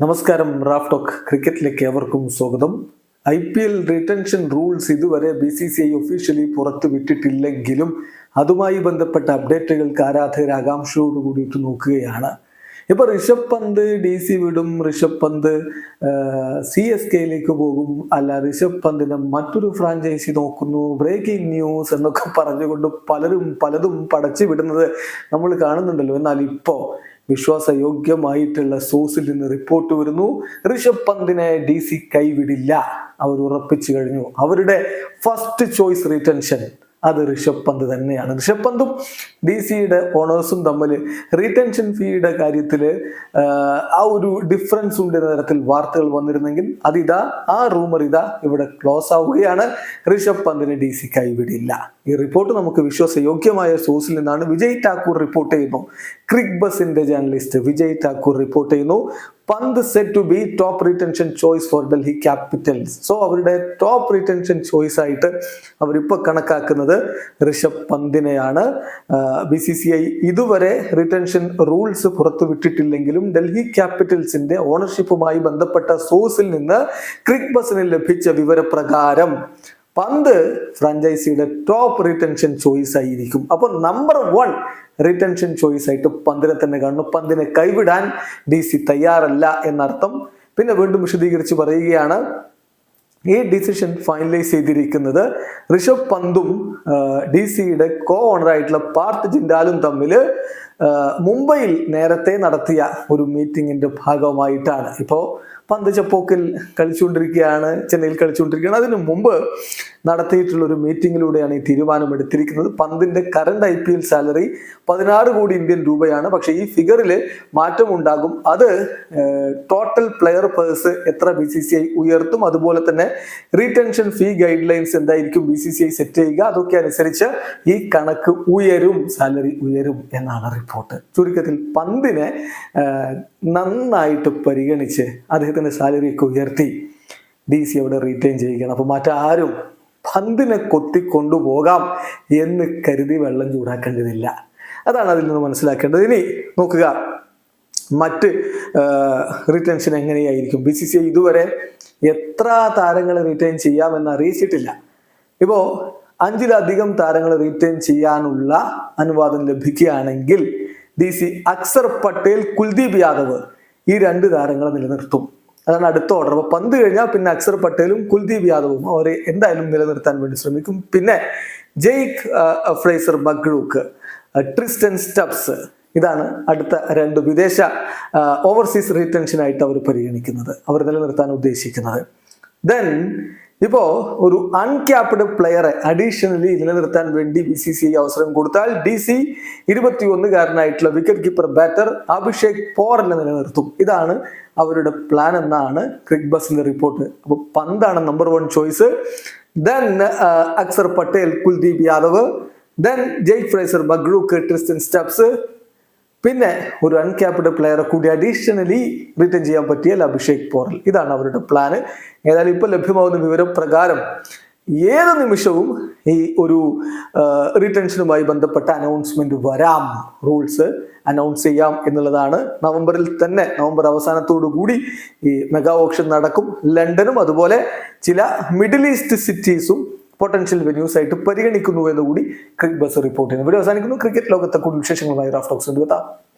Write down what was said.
നമസ്കാരം Raf talk ക്രിക്കറ്റിലേക്ക് ഏവർക്കും സ്വാഗതം. I P L retention rules ഇതുവരെ B C C I officially പുറത്തുവിട്ടിട്ടില്ലെങ്കിലും അതുമായി ബന്ധപ്പെട്ട അപ്ഡേറ്റുകൾക്ക് ആരാധകർ ആകാംക്ഷയോട് കൂടിയിട്ട് നോക്കുകയാണ്. ഇപ്പൊ ഋഷഭ് പന്ത് ഡി സി വിടും ഋഷഭ് പന്ത് സി എസ് കെയിലേക്ക് പോകും. അല്ല ഋഷഭ് പന്തിനെ മറ്റൊരു ഫ്രാഞ്ചൈസി നോക്കുന്നു ബ്രേക്കിംഗ് ന്യൂസ് എന്നൊക്കെ പറഞ്ഞുകൊണ്ട് പലരും പലതും പടച്ചു വിടുന്നത് നമ്മൾ കാണുന്നുണ്ടല്ലോ. എന്നാൽ ഇപ്പോ വിശ്വാസയോഗ്യമായിട്ടുള്ള സോഴ്സിൽ നിന്ന് റിപ്പോർട്ട് വരുന്നു. ഋഷഭ് പന്തിനെ ഡി സി കൈവിടില്ല. അവർ ഉറപ്പിച്ചു കഴിഞ്ഞു. അവരുടെ ഫസ്റ്റ് ചോയ്സ് റിട്ടൻഷൻ അത് ഋഷഭ് പന്ത് തന്നെയാണ്. ഋഷഭ് പന്തും ഡി സിയുടെ ഓണേഴ്സും തമ്മിൽ റീടെൻഷൻ ഫീയുടെ കാര്യത്തിൽ ആ ഒരു ഡിഫറൻസ് ഉണ്ട് എന്ന തരത്തിൽ വാർത്തകൾ വന്നിരുന്നെങ്കിൽ അതിതാ ആ റൂമർ ഇതാ ഇവിടെ ക്ലോസ് ആവുകയാണ്. ഋഷഭ് പന്തിന് ഡി സി കൈവിടില്ല. ഈ റിപ്പോർട്ട് നമുക്ക് വിശ്വാസയോഗ്യമായ സോഴ്സിൽ നിന്നാണ്. വിജയ് ഠാക്കൂർ റിപ്പോർട്ട് ചെയ്യുന്നു. ക്രിക് ബസിന്റെ ജേർണലിസ്റ്റ് വിജയ് ഠാക്കൂർ റിപ്പോർട്ട് ചെയ്യുന്നു. Pant set to be top retention choice for Delhi Capitals so അവരുടെ ടോപ്പ് റിട്ടൻഷൻ ചോയ്സ് ആയിട്ട് അവരിപ്പോൾ കണക്കാക്കുന്നത് ഋഷഭ് പന്തിനെയാണ്. ബി സി സി ഐ ഇതുവരെ റിട്ടൻഷൻ റൂൾസ് പുറത്തുവിട്ടിട്ടില്ലെങ്കിലും ഡൽഹി ക്യാപിറ്റൽസിന്റെ ഓണർഷിപ്പുമായി ബന്ധപ്പെട്ട സോഴ്സിൽ നിന്ന് ക്രിക്ക് ബസിന് ലഭിച്ച വിവരപ്രകാരം പന്ത് ഫ്രാഞ്ചൈസിയുടെ ടോപ്പ് റിട്ടൻഷൻ ചോയ്സ് ആയിരിക്കും. അപ്പോൾ നമ്പർ വൺ റിട്ടൻഷൻ ചോയ്സ് ആയിട്ട് പന്തിനെ തന്നെ കാണുന്നു. പന്തിനെ കൈവിടാൻ ഡി തയ്യാറല്ല എന്നർത്ഥം. പിന്നെ വീണ്ടും വിശദീകരിച്ച് പറയുകയാണ്. ഈ ഡിസിഷൻ ഫൈനലൈസ് ചെയ്തിരിക്കുന്നത് ഋഷഭ് പന്തും ഡി സിയുടെ കോ ഓണറായിട്ടുള്ള പാർത്ത് ജിൻഡാലും തമ്മിൽ മുംബൈയിൽ നേരത്തെ നടത്തിയ ഒരു മീറ്റിങ്ങിന്റെ ഭാഗമായിട്ടാണ്. ഇപ്പോൾ പന്ത് ചപ്പോക്കിൽ കളിച്ചുകൊണ്ടിരിക്കുകയാണ് ചെന്നൈയിൽ കളിച്ചുകൊണ്ടിരിക്കുകയാണ്. അതിനു മുമ്പ് നടത്തിയിട്ടുള്ള ഒരു മീറ്റിങ്ങിലൂടെയാണ് ഈ തീരുമാനം എടുത്തിരിക്കുന്നത് പന്തിന്റെ current I P L salary പതിനാറ് കോടി ഇന്ത്യൻ രൂപയാണ്. പക്ഷേ ഈ ഫിഗറിൽ മാറ്റമുണ്ടാകും. അത് ടോട്ടൽ പ്ലെയർ പേഴ്സ് എത്ര ബി സി സി ഐ ഉയർത്തും. അതുപോലെ തന്നെ റീടെൻഷൻ ഫീ ഗൈഡ് ലൈൻസ് എന്തായിരിക്കും B C C I set ചെയ്യുക? അതൊക്കെ അനുസരിച്ച് ഈ കണക്ക് ഉയരും സാലറി ഉയരും എന്നാണ് റിപ്പോർട്ട് ചുരുക്കത്തിൽ പന്തിനെ നന്നായിട്ട് പരിഗണിച്ച് അദ്ദേഹത്തിന്റെ സാലറി ഒക്കെ ഉയർത്തി ഡി സി അവിടെ റീറ്റെയിൻ ചെയ്യുകയാണ്. അപ്പോൾ മറ്റാരും പന്തിനെ കൊത്തിക്കൊണ്ടുപോകാം എന്ന് കരുതി വെള്ളം ചൂടാക്കേണ്ടതില്ല. അതാണ് അതിൽ നിന്ന് മനസ്സിലാക്കേണ്ടത്. ഇനി നോക്കുക മറ്റ് റിട്ടൻഷൻ എങ്ങനെയായിരിക്കും? ബി സി സി ഐ ഇതുവരെ എത്ര താരങ്ങൾ റിട്ടേൺ ചെയ്യാമെന്ന് അറിയിച്ചിട്ടില്ല. ഇപ്പോൾ അഞ്ചിലധികം താരങ്ങൾ റിട്ടേൺ ചെയ്യാനുള്ള അനുവാദം ലഭിക്കുകയാണെങ്കിൽ ഡി സി അക്സർ പട്ടേൽ കുൽദീപ് യാദവ് ഈ രണ്ട് താരങ്ങളെ നിലനിർത്തും. അതാണ് അടുത്ത ഓർഡർ അപ്പൊ പന്ത് കഴിഞ്ഞാൽ പിന്നെ അക്സർ പട്ടേലും കുൽദീപ് യാദവും അവരെ എന്തായാലും നിലനിർത്താൻ വേണ്ടി ശ്രമിക്കും. പിന്നെ Jake Fraser McGurk Tristan Stubbs ഇതാണ് അടുത്ത രണ്ട് വിദേശ ഓവർസീസ് റിട്ടൻഷനായിട്ട് അവർ പരിഗണിക്കുന്നത്. അവർ നിലനിർത്താൻ ഉദ്ദേശിക്കുന്നത്. ദെൻ ഇപ്പോ ഒരു അൺക്യാപ്ഡ് പ്ലെയറെ അഡീഷണലി നിലനിർത്താൻ വേണ്ടി ബി സി സി അവസരം കൊടുത്താൽ ഡി സി ഇരുപത്തിയൊന്നുകാരനായിട്ടുള്ള വിക്കറ്റ് കീപ്പർ ബാറ്റർ അഭിഷേക് പോറിനെ നിലനിർത്തും. ഇതാണ് അവരുടെ പ്ലാൻ എന്നാണ് ക്രിക് ബസിന്റെ റിപ്പോർട്ട് അപ്പോൾ പന്താണ് number one choice then Axar Patel Kuldeep Yadav. Then Jake Fraser McGurk Tristan Stubbs പിന്നെ ഒരു അൺക്യാപ്ഡ് പ്ലെയറെ കൂടി അഡീഷണലി റിട്ടേൺ ചെയ്യാൻ പറ്റിയാൽ അഭിഷേക് പോറൽ. ഇതാണ് അവരുടെ പ്ലാന് ഏതായാലും ഇപ്പോൾ ലഭ്യമാവുന്ന വിവരപ്രകാരം ഏത് നിമിഷവും ഈ ഒരു റിട്ടൻഷനുമായി ബന്ധപ്പെട്ട അനൗൺസ്മെന്റ് വരാം. റൂൾസ് അനൗൺസ് ചെയ്യാം എന്നുള്ളതാണ്. നവംബറിൽ തന്നെ നവംബർ അവസാനത്തോടു കൂടി ഈ മെഗാ ഓപ്ഷൻ നടക്കും. ലണ്ടനും അതുപോലെ ചില മിഡിൽ ഈസ്റ്റ് സിറ്റീസും പൊട്ടൻഷ്യൽ വെന്യൂസ് ആയിട്ട് പരിഗണിക്കുന്നു എന്ന് കൂടി ക്രിക്കറ്റ് ബസ് റിപ്പോർട്ട് ചെയ്യുന്നു. ഇവിടെ അവസാനിക്കുന്നു. ക്രിക്കറ്റ് ലോകത്തെ കൂടുതൽ വിശേഷങ്ങളുമായി റാഫ് ടോക്സ് എത്താം